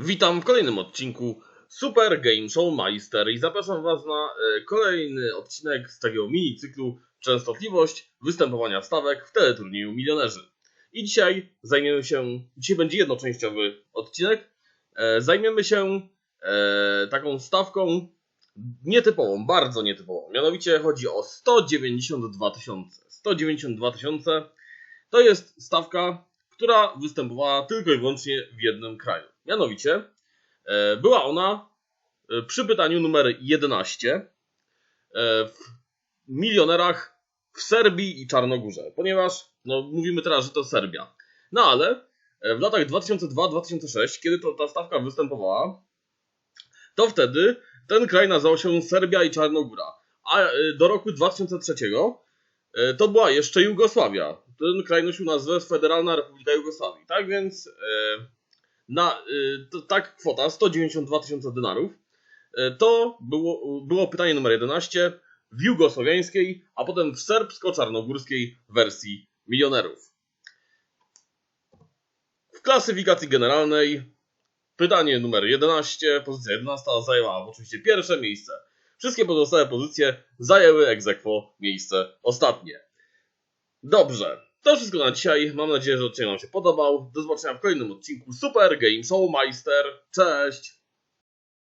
Witam w kolejnym odcinku Super Game Show Meister i zapraszam Was na e, kolejny odcinek z takiego mini cyklu Częstotliwość występowania stawek w teleturnieju Milionerzy. I dzisiaj zajmiemy się, dzisiaj będzie jednoczęściowy odcinek, e, zajmiemy się e, taką stawką nietypową, bardzo nietypową. Mianowicie chodzi o 192 tysiące. 192 tysiące to jest stawka, która występowała tylko i wyłącznie w jednym kraju. Mianowicie e, była ona e, przy pytaniu numer 11 e, w milionerach w Serbii i Czarnogórze, ponieważ no, mówimy teraz, że to Serbia. No ale w latach 2002-2006, kiedy to, ta stawka występowała, to wtedy ten kraj nazywał się Serbia i Czarnogóra. A do roku 2003 e, to była jeszcze Jugosławia. Ten kraj nosił nazwę Federalna Republika Jugosławii. Tak więc na, y, to, tak kwota 192 tysiące denarów. Y, To było, było pytanie numer 11 w jugosłowiańskiej, a potem w serbsko-czarnogórskiej wersji milionerów. W klasyfikacji generalnej pytanie numer 11, pozycja 11 zajęła oczywiście pierwsze miejsce. Wszystkie pozostałe pozycje zajęły aequo miejsce ostatnie. Dobrze, to wszystko na dzisiaj. Mam nadzieję, że odcinek Wam się podobał. Do zobaczenia w kolejnym odcinku Super Game Show Meister. Cześć!